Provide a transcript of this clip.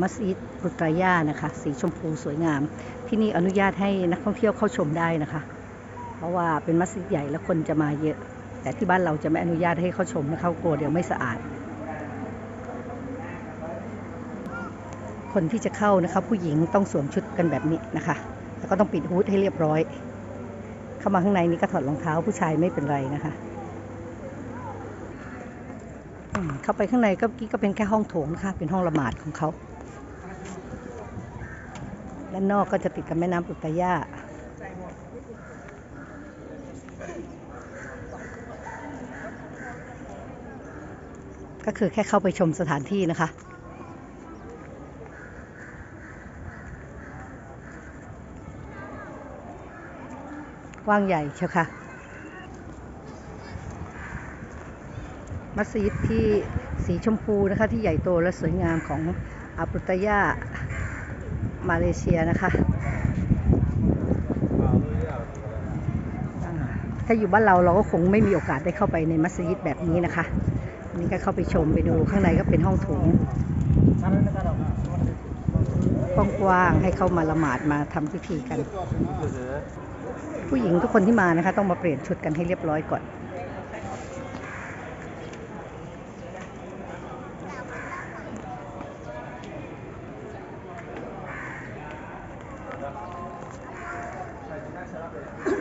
มัสยิดบุตรายานะคะ สีชมพูสวยงาม ที่นี่อนุญาตให้นักท่องเที่ยวเข้าชมได้นะคะ เพราะว่าเป็นมัสยิดใหญ่แล้วคนจะมาเยอะ แต่ที่บ้านเราจะไม่อนุญาตให้เข้าชมนะคะกลัวเดี๋ยวไม่สะอาด คนที่จะเข้านะคะ ผู้หญิงต้องสวมชุดกันแบบนี้นะคะ แล้วก็ต้องปิดฮูดให้เรียบร้อย เข้ามาข้างในนี้ก็ถอดรองเท้าผู้ชายไม่เป็นไรนะคะ เข้าไปข้างในก็เมื่อกี้ก็เป็นแค่ห้องโถงนะคะ เป็นห้องละหมาดของเขา ด้านนอกก็จะติดกับแม่น้ำปุตยาก็คือแค่เข้าไปชมสถานที่นะคะ กว้างใหญ่เชียวค่ะ มัสยิดที่สีชมพูนะคะที่ใหญ่โตและสวยงามของอาปุตยามาเลเซียนะคะถ้าอยู่บ้านเราเราก็คงไม่มีโอกาสได้เข้าไปในมัสยิดแบบนี้นะคะนนี้ก็เข้าไปชมไปดูข้างในก็เป็นห้องโถงกว้างๆให้เข้ามาละหมาดมาทำพิธีกัน ผู้หญิงทุกคนที่มานะคะ ต้องมาเปลี่ยนชุดกันให้เรียบร้อยก่อน Thank you.